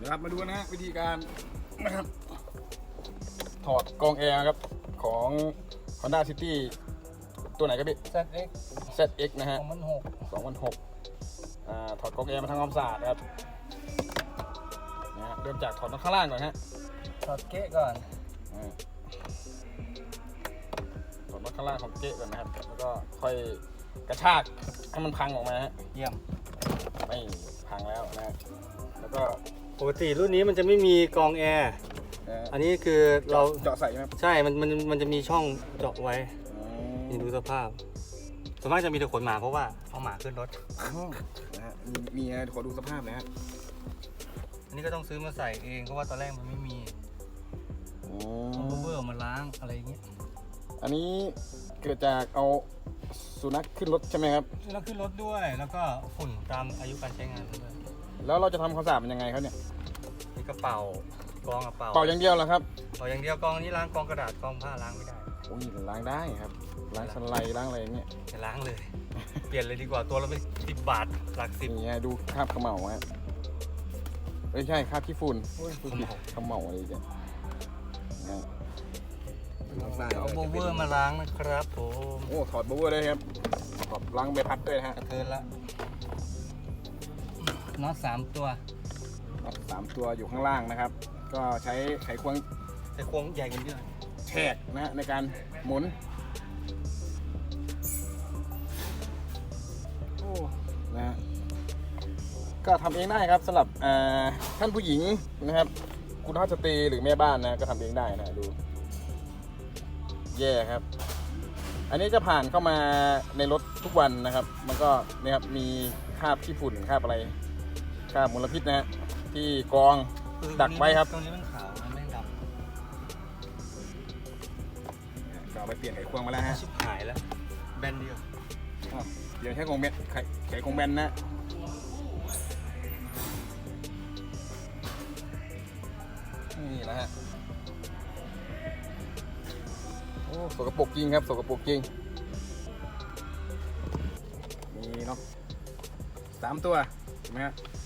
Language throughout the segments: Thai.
เดี๋ยวครับมาดูนะฮะวิธีการนะครับถอดกรองแอร์ครับของ Honda City ตัวไหนครับพี่แซดเอ็ก ZX นะสฮะองพันหก2006อ่าถอดกรองแอร์มาทำความสะอาดนะครับนะฮะเริ่มจากถอดน็อตข้างล่างก่อนฮะถอดเก๊ะก่อนอ่าถอดน็อตข้างล่างของเก๊ะก่อนนะครับ แล้วก็ค่อยกระชากให้มันพังออกมาฮะเยี่ยม ไม่พังแล้วนะฮะ แล้วก็ปกติรุ่นนี้มันจะไม่มีกรองแอร์นะฮะอันนี้คือเราเจาะใส่ไหมครับใช่มันมันมันจะมีช่องเจาะไว้อืนี่มดูสภาพส่วนมากจะมีแต่ขนหมาเพราะว่าเอาหมาขึ้นรถ อ๋อนะฮะมีมีอะไรขอดูสภาพหนะฮะอันนี้ก็ต้องซื้อมาใส่เองเพราะว่าตอนแรกมันไม่มีอืเอามเบอร์มาล้างอะไรอย่างเงี้ยอันนี้เกิดจากเอาสุนัขขึ้นรถใช่ไหมครับ แล้วขึ้นรถด้วยแล้วก็ฝุ่นตามอายุการใช้งานมันด้วย แล้วเราจะทำความสะอาดมันยังไงครับเนี่ยนี่กระเป๋ากรองกระเป๋าเป่าอย่างเดียวเหรอครับเป่าอย่างเดียวกรองนี้ล้างกรองกระดาษกรองผ้าล้างไม่ได้โอ้ยล้างได้ครับล้างสไลด์ล้างอะไรอย่างเงี้ยจะล้างเลย เปลี่ยนเลยดีกว่าตัวละเป็นสิบบาทหลักสิบนี่ฮะดูคราบเขม่าฮะไม่ใช่คราบขี้ฝุ่นโอ้ยพูดผิดเขม่าอะไรเนี่ยนะฮะเอาโบเวอร์มาล้างนะครับผมโอ้ถอดโบเวอร์ได้ครับถอดล้างใบพัดด้วยนะฮะกระเทินละ น็อตสามตัวน็อตสามตัวอยู่ข้างล่างนะครับ ก็ใช้ไขควงแต่โค้งใหญ่กว่านี้หน่อยแฉกนะฮะในการหมุนโอ้นะฮะก็ทำเองได้ครับสำหรับอ่าท่านผู้หญิงนะครับ คุณท่าสตรีหรือแม่บ้านนะก็ทำเองได้นะดูแย่ครับ อันนี้จะผ่านเข้ามาในรถทุกวันนะครับ มันก็เนี่ยครับมีคราบขี้ฝุ่นคราบอะไร คราบมลพิษนะฮะที่กรองดักไว้ครับตรงนี้มันขาวมันไม่ดก็เอาไปเปลี่ยนไขควงมาแล้วฮะำชิบหายแล้วแบนเดียวอ้าวเดี๋ยวใช้กงแบนไขไขกงแบนนะนี่นะฮะโอ้สกปรกจริงครับสกปรกจริงนี่เนาะสามตัวเห็นไหมฮะครับ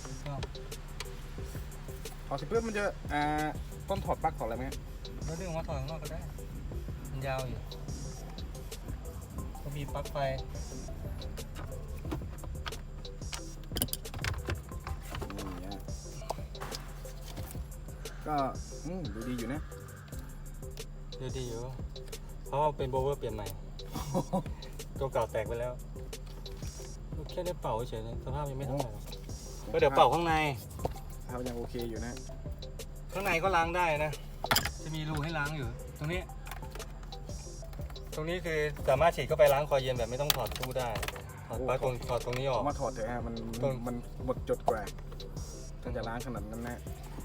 ถอดเสร็จปุ๊บมันจะอ่าต้นถอดปลั๊กถอดอะไรไหมฮะแล้วดึงออกมาถอดข้างนอกก็ได้ มันยาวอยู่ ก็มีปลั๊กไฟ นี่ฮะก็อืมดูดีอยู่นะ ดูดีอยู่ เพราะว่าเป็นโบเวอร์เปลี่ยนใหม่ ตัวเก่าแตกไปแล้ว แค่ได้เป่าเฉยๆสภาพยังไม่เท่าไหร่หรอก ก็เดี๋ยวเป่าข้างในภาพยังโอเคอยู่นะ ข้างในก็ล้างได้นะ จะมีรูให้ล้างอยู่ ตรงนี้ ตรงนี้คือสามารถฉีดเข้าไปล้างคอเย็นแบบไม่ต้องถอดตู้ได้ ถอดปลั๊กตรงถอดตรงนี้อผอกมมาถอดเถอะฮะมันต้น มันหมดจดกว่าถ้าจะล้างขนาดนั้นนะ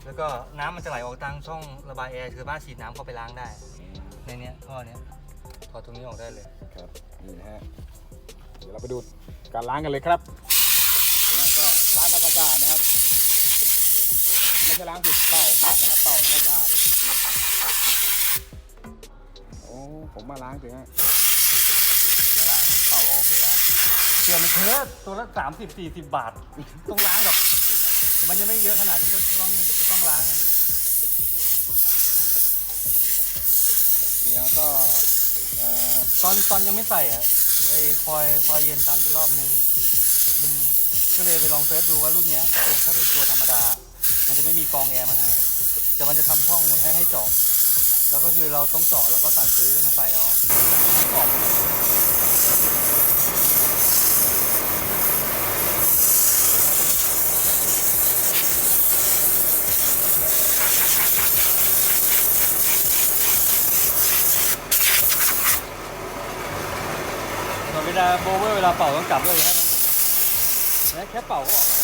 แล้วก็น้ำมันจะไหลออกทางช่องระบายแอร์คือบ้านฉีดน้ำเข้าไปล้างได้ ในเนี้ยท่อเนี้ยถอดตรงนี้ออกได้เลย ครับนี่นะฮะเดี๋ยวเราไปดูการล้างกันเลยครับนะก็ ล้างทำความสะอาดนะครับ ไม่ใช่ล้างผิดเป่านะครับเป่าทำความสะอาดโอ้ผมมาล้างเถอะฮะล้างเป่าก็โอเคได้เชื่อมันเถอะตัวละสามสิบสี่สิบบาท ต้องล้างกับมันยังไม่เยอะขนาดที่จะต้องจะต้องล้างไงนี่ฮะก็เอ่อตอนตอนยังไม่ใส่อะไอ้คอยคอยเย็นตันไปรอบนึงอืม ก็เลยไปลองเซิร์ชดูว่ารุ่นเนี้ยถ้าเป็นถ้าเป็นตัวธรรมดา มันจะไม่มีกองแอร์มาให้แต่มันจะทำช่องไว้ให้ให้เจาะแล้วก็คือเราต้องเจาะแล้วก็สั่งซื้อมาใส่เอาออกเวลาโบเวอร์เวลาเป่าต้องจับด้วยให้มันหม และแค่เป่าก็ออกแล้ว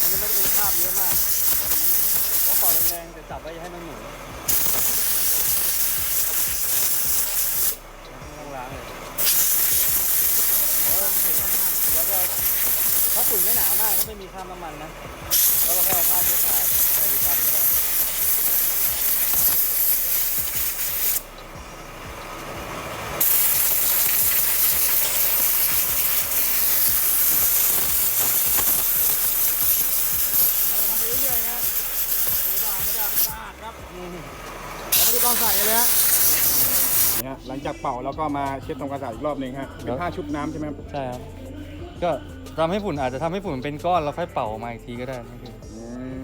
มันจะไม่ได้เป็นคราพเยอะมากขอเป่าแรงๆแต่จับไว้ให้มันหมุนต้องล้างเลยแล้วก็ถ้าฝุ่นไม่หนามากก็ไม่มีคราบน้ำมันนะ แล้วเราแค่เอาผ้าเช็ดสะอาดใส่ดีกันก็ได้ เราทำไปเรื่อยๆนะ ครับแล้วมาดูตอนใส่กันเลยฮะนี่ฮะหลังจากเป่าแล้วก็มาเช็ดทำความสะอาดอีกรอบหนึ่งฮะเป็นผ้าชุบน้ำใช่ไหมครับใช่ครับ ก็ทำให้ฝุ่นอาจจะทำให้ฝุ่นมันเป็นก้อนแล้วค่อยเป่าออกมาอีกทีก็ได้นี่คืออืม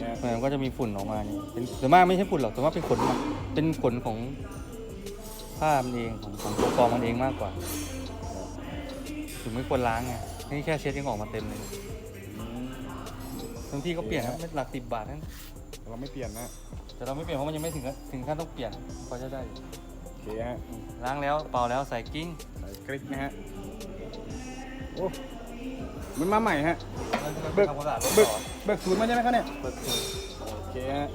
นี่ฮะมันก็จะมีฝุ่นออกมาเนี่ยเป็นส่วนมากไม่ใช่ฝุ่นหรอกส่วนมากเป็นขนมันเป็นขนของผ้ามันเองของของตัวกรองมันเองมากกว่าถึงไม่ควรล้างไงนี่แค่เช็ดยังออกมาเต็มเลยอืม บางที่ก็เปลี่ยนครับไม่หลักสิบบาทนั่นเราไม่เปลี่ยนนะ แต่เราไม่เปลี่ยนเพราะมันยังไม่ถึงกับถึงขั้นต้องเปลี่ยนพอจะได้อยู่โอเคฮะอืมล้างแล้วเป่าแล้วใส่กิ้งใส่กริกนะฮะโอ้มันมาใหม่ฮะแล้วก็เบิกทำความสะอาดรถเบิกต่อเบิกศูนย์มาใช่ไหมครับเนี่ยเบิกคืนโอเคฮะ